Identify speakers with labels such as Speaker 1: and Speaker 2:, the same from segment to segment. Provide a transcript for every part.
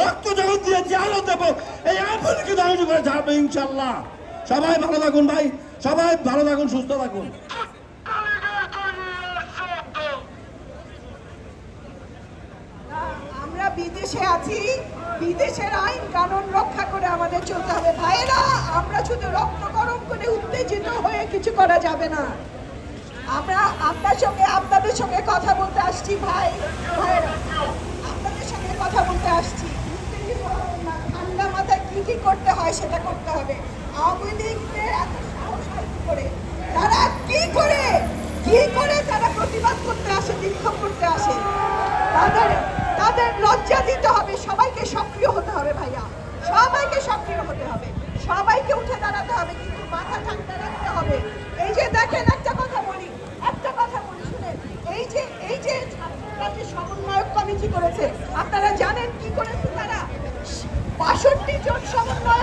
Speaker 1: রক্ত যখন দিয়েছি আলো দেবো। এই আফ্রিকে ধ্বংস করে ছাড়বে ইনশাল্লাহ সবাই ভালো থাকুন ভাই। সবাই ভালো থাকুন, সুস্থ থাকুন।
Speaker 2: আমরা বিদেশে আছি। বিদেশের আইন কানুন রক্ষা করে আমাদের চলতে হবে। ভাইরা আমরা শুধু রক্ত গরম করে উত্তেজিত হয়ে কিছু করা যাবে না। আমরা আপনার সঙ্গে আপনাদের সঙ্গে কথা বলতে আসছি, ভাই। ভাইরা আপনাদের সঙ্গে কথা বলতে আসছি উত্তেজিত হবেন না। ঠান্ডা মাথায় কি কি করতে হয় সেটা করতে হবে। আওয়ামী লীগের এত সাহস করে? তারা কি করে? কি করে তারা প্রতিবাদ করতে আসে, বিক্ষোভ করতে আসে? তাদের তাদের লজ্জা দিতে হবে, সবাইকে সক্রিয় হতে হবে ভাইয়া। সবাইকে সক্রিয় হতে হবে। সবাইকে উঠে দাঁড়াতে হবে, কিন্তু মাথা ঠান্ডা রাখতে হবে এই যে দেখেন একটা কথা বলি একটা কথা বলি শুনেন এই যে এই যে ছাত্ররা যে সমন্বয়ক কমিটি করেছে আপনারা জানেন কি করেছে তারা বাষট্টি জন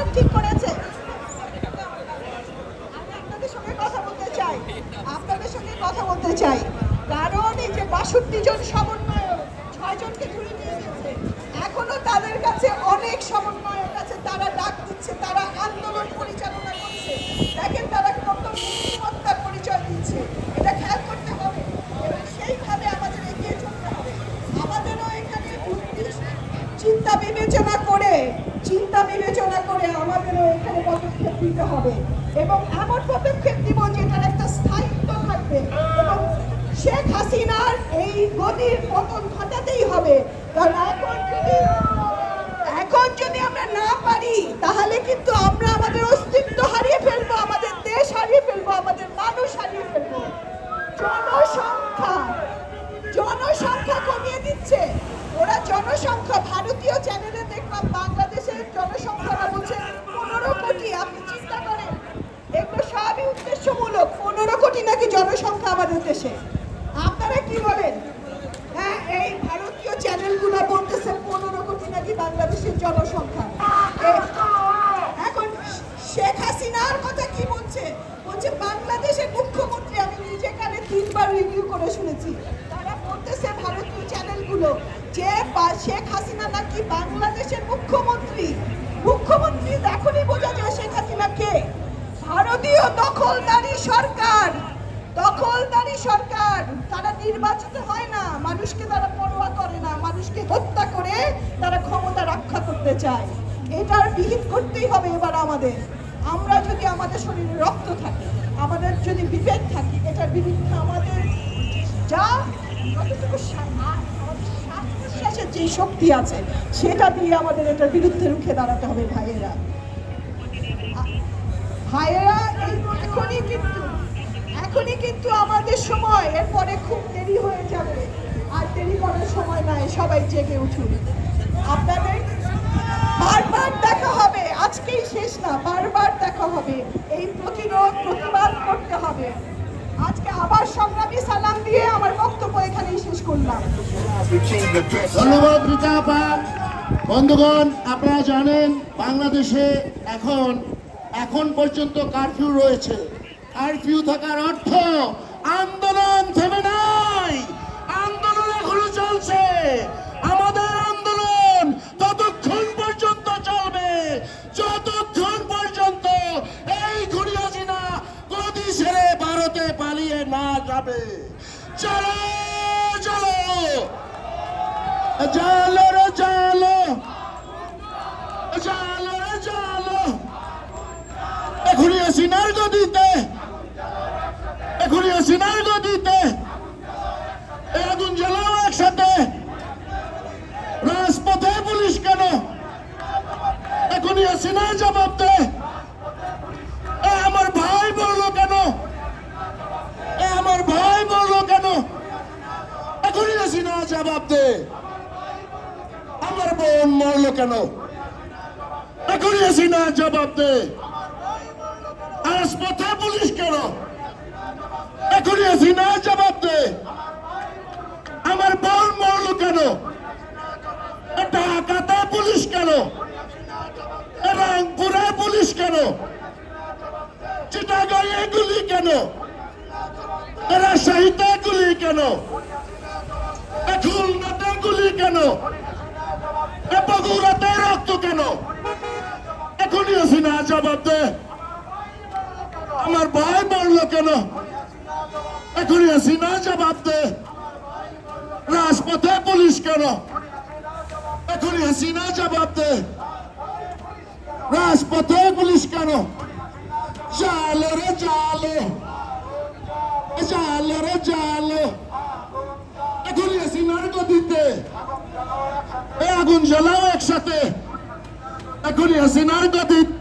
Speaker 2: সমন্বয়ক ঠিক করেছে। আপনাদের সঙ্গে কথা বলতে চাই। আপনাদের সঙ্গে কথা বলতে চাই। কারণ এই যে বাষট্টি জন সমন্বয়ক ছয় জনকে ধরে নিয়ে গেছে, এখনও তাদের কাছে অনেক সমন্বয়ক আছে, তারা ডাক দিচ্ছে তারা আন্দোলন পরিচালনা করছে দেখেন তারা কত বুদ্ধিমত্তার পরিচয় দিচ্ছে এটা খেয়াল করতে হবে এবং সেইভাবে আমাদের এগিয়ে চলতে হবে আমাদেরও এখানে বুদ্ধি চিন্তা বিবেচনা করে চিন্তা বিবেচনা করে আমাদেরও এখানে নিতে হবে। এবং এমন পদক্ষেপ দিব যেটার একটা স্থায়িত্ব থাকবে। এবং শেখ হাসিনার এই গদির পতন ঘটাতেই হবে। কারণ এখন যদি এখন যদি আমরা না পারি, তাহলে কিন্তু আমরা আমাদের অস্তিত্ব হারিয়ে ফেলব, আমাদের দেশ হারিয়ে ফেলব, আমাদের মানুষ হারিয়ে ফেলব। জনসংখ্যা জনসংখ্যা কমিয়ে দিচ্ছে। ওরা জনসংখ্যা ভারতীয় চ্যানেলে দেখলাম বাংলাদেশের জনসংখ্যাটা বলছে পনেরো কোটি আপনি চিন্তা করেন এগুলো সবই উদ্দেশ্যমূলক পনেরো কোটি নাকি জনসংখ্যা আমাদের দেশে। আপনারা কি বলেন? হ্যাঁ এই ভারতীয় চ্যানেলগুলো বলতেছে পনেরো কোটি নাকি বাংলাদেশের জনসংখ্যা। এখন শেখ হাসিনার কথা কি বলছে? বলছে, বাংলাদেশের মুখ্যমন্ত্রী আমি নিজে কানে তিনবার রিভিউ করে শুনেছি। তারা বলতেছে ভারতীয় চ্যানেলগুলো যে শেখ হাসিনা নাকি বাংলাদেশের মুখ্যমন্ত্রী। মুখ্যমন্ত্রী এখনই বোঝা যায় শেখ হাসিনা কে ভারতীয় দখলদারি সরকার দখলদারি সরকার। তারা নির্বাচিত হয় না, মানুষকে তারা পরোয়া করে না, মানুষকে হত্যা করে তারা ক্ষমতা রক্ষা করতে চায়। এটার বিহিত করতেই হবে এবার আমাদের। আমরা যদি আমাদের শরীরে রক্ত থাকে, আমাদের যদি বিবেক থাকে, এটার বিরুদ্ধে আমাদের যা যতটুকু শ্বাস-প্রশ্বাসের যে শক্তি আছে, সেটা দিয়ে আমাদের এটার বিরুদ্ধে রুখে দাঁড়াতে হবে ভাইয়েরা। ভাইয়েরা এখনই কিন্তু এখনই কিন্তু আমাদের সময়, এরপরে খুব দেরি হয়ে যাবে। আর দেরি করার সময় নাই, সবাই জেগে উঠুন। আপনাদের বারবার দেখা হবে, আজকেই শেষ না, বারবার দেখা হবে। এই প্রতিরোধ, প্রতিবাদ করতে হবে। আজকে আবার সংগ্রামী সালাম দিয়ে আমার বক্তব্য এখানেই শেষ করলাম।
Speaker 3: ধন্যবাদ, রীতা বন্ধুগণ, আপনারা জানেন, বাংলাদেশে এখন এখন পর্যন্ত কারফিউ রয়েছে। কারফিউ থাকার অর্থ আন্দোলন থেমে নাই। আন্দোলন এখনও চলছে। আমাদের আন্দোলন ততক্ষণ পর্যন্ত চলবে। যতক্ষণ পর্যন্ত এই ঘুরি হাসিনা গদি ছেড়ে ভারতে পালিয়ে না যাবে। চলো চলো। জালো রে জালো জালো এখনই সিনার গদিতে এখনই সিনার গদিতে আগুন জ্বালাও একসাথে। রাজপথে পুলিশ কেন? এখনই সিনার জবাব দে আমার ভাই বলল কেন? আমার ভাই বলল কেন? এখনই সিনা জবাব দে আমার বোন মরলো কেন? এখনই হাসিনা জবাব দে রাজপথে পুলিশ কেন? এখনই হাসিনা জবাব দে আমার বোন মরলো কেন? ঢাকাতে পুলিশ কেন? রংপুরে পুলিশ কেন? চিটাগাঁয়ে গুলি কেন? রাজশাহীতে গুলি কেন? খুলনাতে গুলি কেন? বগুড়াতে এখনই হাসিনা জবাব দে আমার ভাই মরলো কেন? এখনই হাসিনা জবাব দে। রাজপথে পুলিশ কেন? এখনই হাসিনা জবাব দে। রাজপথে পুলিশ কেন? জালো রে জালো। জালো রে জালো। এখনই হাসিনার গদিতে এ আগুন জ্বালাও একসাথে। এখনই হাসিনার গদিতে